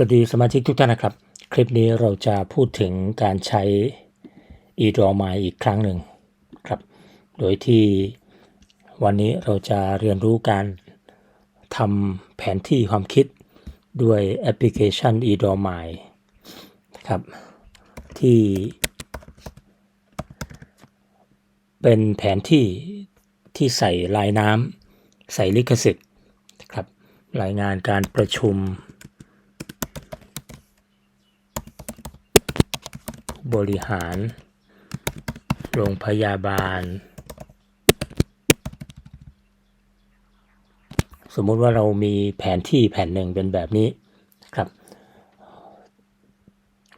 สวัสดีสมาชิกทุกท่านนะครับ คลิปนี้เราจะพูดถึงการใช้ eDraw My อีกครั้งหนึ่งครับ โดยที่วันนี้เราจะเรียนรู้การทำแผนที่ความคิดด้วยแอปพลิเคชัน eDraw My ครับที่เป็นแผนที่ที่ใส่ลายน้ำใส่ลิขสิทธิ์นะครับรายงานการประชุม บริหาร โรงพยาบาล สมมุติว่าเรามีแผนที่แผ่นหนึ่งเป็นแบบนี้ครับ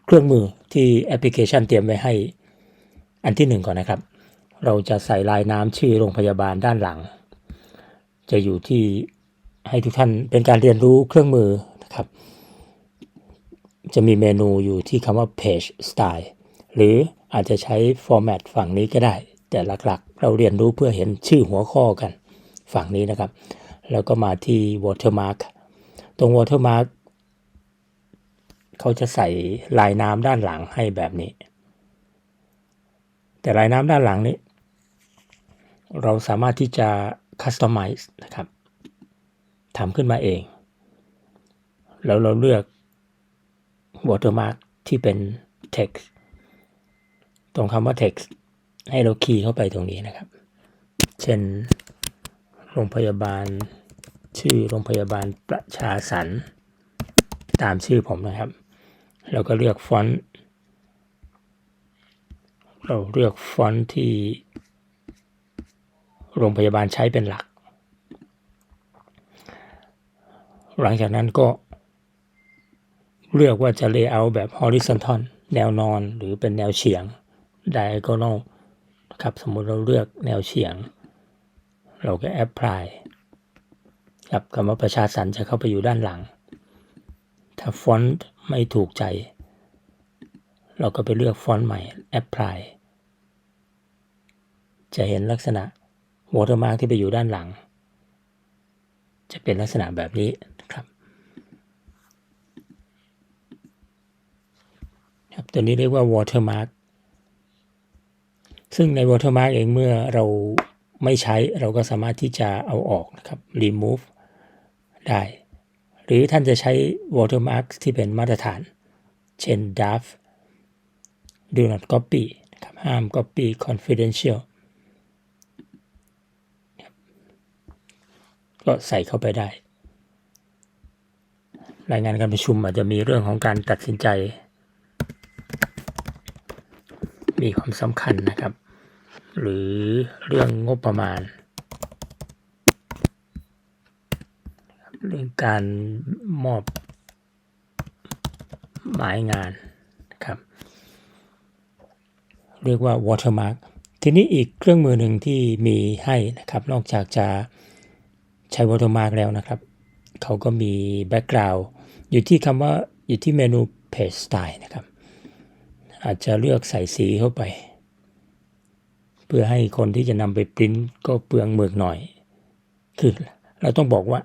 เครื่องมือที่แอปพลิเคชันเตรียมไว้ให้อันที่หนึ่งก่อนนะครับ เราจะใส่ลายน้ำชื่อโรงพยาบาลด้านหลัง จะอยู่ที่ให้ทุกท่านเป็นการเรียนรู้เครื่องมือนะครับ จะมีเมนูอยู่ที่คำว่า page style หรืออาจจะใช้ format ฝั่งนี้ก็ได้ แต่หลักๆ เราเรียนรู้เพื่อเห็นชื่อหัวข้อกัน ฝั่งนี้นะครับ แล้วก็มาที่ watermark ตรง watermark เขาจะใส่ลายน้ำด้านหลังให้แบบนี้ แต่ลายน้ำด้านหลังนี้ เราสามารถที่จะ customize นะครับทำขึ้นมาเอง แล้วเราเลือก watermark ที่เป็น text รงคำว่า text ให้เราคีย์เข้าไปตรงนี้นะครับ เช่น โรงพยาบาล ชื่อโรงพยาบาลประชาสรรตามชื่อผมนะครับแล้วก็เลือกฟอนต์ เราเลือกฟอนต์ที่ โรงพยาบาลใช้เป็นหลัก หลังจากนั้นก็ เลือกว่าจะ layout แบบ horizontal แนวนอนหรือเป็นแนวเฉียง diagonal นะครับสมมุติเราเลือกแนวเฉียง เราก็ apply ครับคำว่าประชาสันจะเข้าไปอยู่ด้านหลัง ถ้าฟอนต์ไม่ถูกใจ เราก็ไปเลือกฟอนต์ใหม่ apply จะเห็นลักษณะ watermark ที่ไปอยู่ด้านหลัง จะเป็นลักษณะแบบนี้ครับครับตัวนี้เรียกว่า watermark ซึ่งใน watermark เองเมื่อเราไม่ใช้เราก็สามารถที่จะเอาออกนะครับ remove ได้ หรือท่านจะใช้ watermark ที่เป็นมาตรฐาน เช่น draft do not copy นะครับห้าม copy confidential ก็ใส่เข้าไปได้ รายงานการประชุมอาจจะมีเรื่องของการตัดสินใจ มีความสำคัญนะครับ หรือเรื่องงบประมาณ เรื่องการมอบหมายงานนะครับ เรียกว่า watermark ทีนี้อีกเครื่องมือหนึ่งที่มีให้นะครับ นอกจากจะใช้ watermark แล้วนะครับ เขาก็มี background อยู่ที่คำว่าอยู่ที่เมนู page style นะครับ อาจจะเลือกใส่สีเข้าไป เพื่อให้คนที่จะนำไปปริ้นก็เปลืองหมึกหน่อย คือเราต้องบอกว่า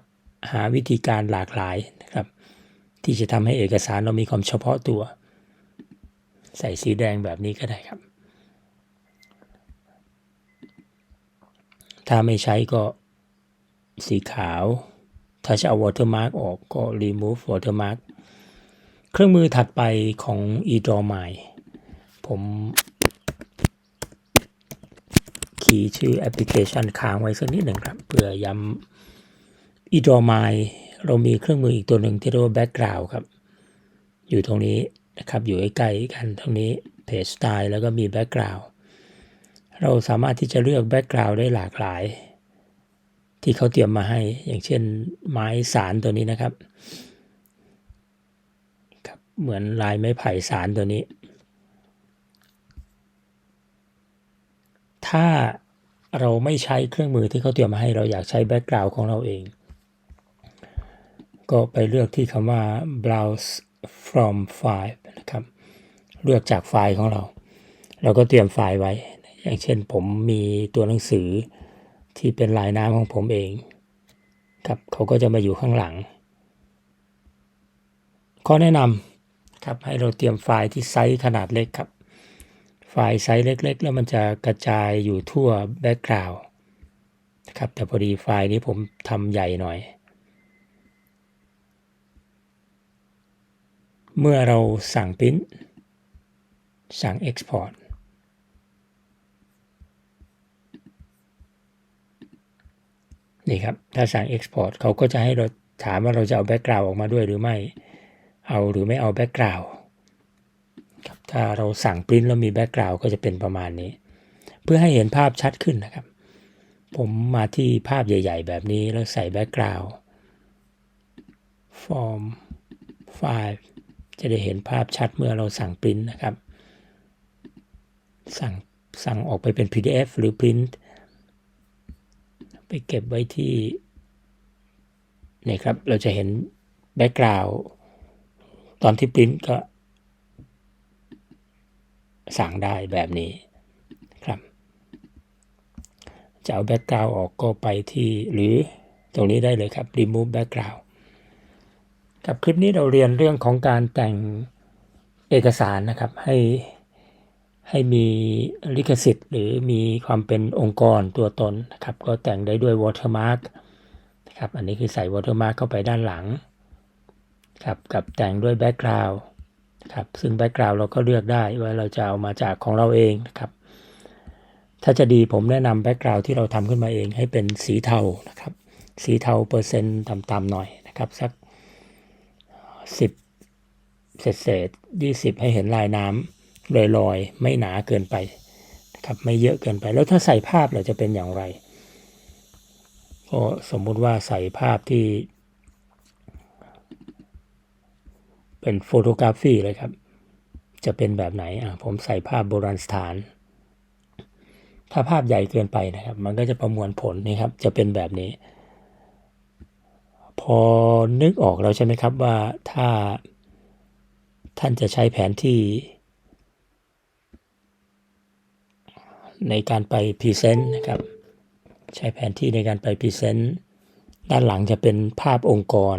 หาวิธีการหลากหลายนะครับ ที่จะทำให้เอกสารเรามีความเฉพาะตัว ใส่สีแดงแบบนี้ก็ได้ครับ ถ้าไม่ใช้ก็สีขาว ถ้าจะเอา watermark ออกก็ remove watermark เครื่องมือถัดไปของ eDraw My ผมขีย์ชื่อแอปพลิเคชันค้างไว้สักนิดหนึ่งครับเพื่อย้ำ eDraw My เรามีเครื่องมืออีกตัวหนึ่งที่เรียกว่า background ครับ อยู่ตรงนี้นะครับ อยู่ใกล้ๆกันตรงนี้ page style แล้วก็มี background เราสามารถที่จะเลือก background ได้หลากหลาย ที่เขาเตรียมมาให้อย่างเช่นไม้สารตัวนี้นะครับครับ เหมือนลายไม้ไผ่สารตัวนี้ ถ้าเราไม่ใช้เครื่องมือที่เขาเตรียมมาให้เราอยากใช้แบ็กกราวด์ของเราเอง ก็ไปเลือกที่คำว่า browse from file นะครับ เลือกจากไฟล์ของเรา เราก็เตรียมไฟล์ไว้ อย่างเช่นผมมีตัวหนังสือที่เป็นลายน้ำของผมเองครับเขาก็จะมาอยู่ข้างหลัง ข้อแนะนำครับให้เราเตรียมไฟล์ที่ไซส์ขนาดเล็กครับ ไฟล์ไซส์เล็ก ๆ แล้วมันจะกระจายอยู่ทั่วแบ็กกราวด์นะครับแต่พอดีไฟล์นี้ผมทำใหญ่หน่อย เมื่อเราสั่งพิมพ์สั่ง Export นี่ครับ ถ้าสั่ง Export เขาก็จะให้เราถามว่าเราจะเอาแบ็กกราวด์ออกมาด้วยหรือไม่ เอาหรือไม่เอาแบ็กกราวด์ ครับถ้าเราสั่งปริ้นแล้วมีแบ็กกราวด์ก็จะเป็นประมาณนี้ เพื่อให้เห็นภาพชัดขึ้นนะครับ ผมมาที่ภาพใหญ่ ๆ แบบนี้แล้วใส่แบ็กกราวด์ form file จะได้เห็นภาพชัดเมื่อเราสั่งปริ้นนะครับ สั่งสั่งออกไปเป็น PDF หรือ print ไปเก็บไว้ที่นี่ครับ เราจะเห็นแบ็กกราวด์ตอนที่ปริ้นก็ สั่งได้แบบนี้ครับ จะเอาแบ็กกราวออกก็ไปที่หรือตรงนี้ได้เลยครับ remove background กับคลิปนี้เราเรียนเรื่องของการแต่งเอกสารนะครับ ให้ให้มีลิขสิทธิ์ หรือมีความเป็นองค์กรตัวตนนะครับ ก็แต่งได้ด้วย watermark นะครับ อันนี้คือใส่ watermark เข้าไปด้านหลังครับกับแต่งด้วย background ครับซึ่ง background เราก็เลือกได้ว่าเราจะเอามาจากของเราเองนะครับ ถ้าจะดีผมแนะนำ background ที่เราทำขึ้นมาเองให้เป็นสีเทานะครับ สีเทาเปอร์เซ็นต์ต่ำๆหน่อยนะครับ สัก 10 เศษเศษ20ให้เห็นลายน้ำลอยๆ ไม่หนาเกินไปนะครับไม่เยอะเกินไปแล้วถ้าใส่ภาพเราจะเป็นอย่างไรก็สมมุติว่าใส่ภาพที่ เป็นโฟโตกราฟีเลยครับ จะเป็นแบบไหนอะผมใส่ภาพโบราณสถาน ถ้าภาพใหญ่เกินไปนะครับ มันก็จะประมวลผลนี่ครับ จะเป็นแบบนี้ พอนึกออกแล้วใช่ไหมครับว่าถ้าท่านจะใช้แผนที่ ในการไปพรีเซนต์นะครับ ใช้แผนที่ในการไปพรีเซนต์ด้านหลังจะเป็นภาพองค์กร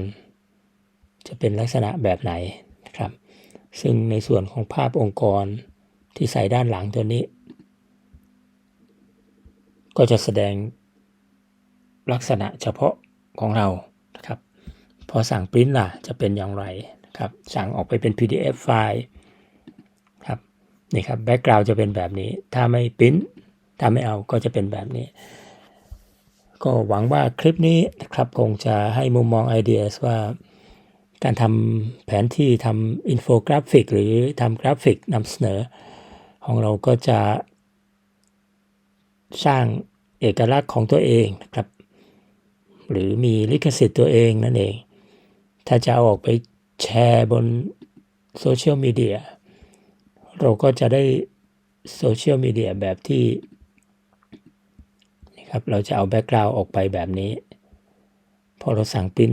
จะเป็นลักษณะแบบไหนนะครับ ซึ่งในส่วนของภาพองค์กรที่ใส่ด้านหลังตัวนี้ ก็จะแสดงลักษณะเฉพาะของเรานะครับ พอสั่งปริ้นล่ะจะเป็นอย่างไรครับ สั่งออกไปเป็น PDF ไฟล์ครับนี่ครับแบ็กกราวด์จะเป็นแบบนี้ ถ้าไม่ปริ้นถ้าไม่เอาก็จะเป็นแบบนี้ ก็หวังว่าคลิปนี้นะครับคงจะให้มุมมองไอเดียว่า การทำแผนที่ทำอินโฟกราฟิก หรือทำกราฟิกนำเสนอ ของเราก็จะ สร้างเอกลักษณ์ของตัวเองนะครับ หรือมีลิขสิทธิ์ตัวเองนั่นเอง ถ้าจะเอาออกไปแชร์บนโซเชียลมีเดียเราก็จะได้โซเชียลมีเดียแบบที่นี่ครับเราจะเอาแบ็กกราวด์ออกไปแบบนี้ พอเราสั่งปริ้น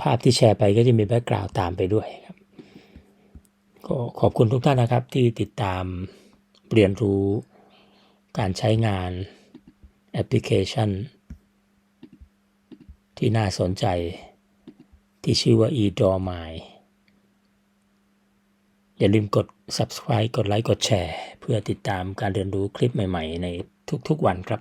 ภาพที่แชร์ไปก็จะมีแบ็กกราวด์ตามไปด้วยครับก็ขอบคุณทุกท่านนะครับที่ติดตามเรียนรู้การใช้งานแอปพลิเคชัน ที่น่าสนใจที่ชื่อว่า eDrawMy อย่าลืมกด subscribe กดไลค์ กดแชร์ เพื่อติดตามการเรียนรู้คลิปใหม่ ๆ ในทุกๆวันครับ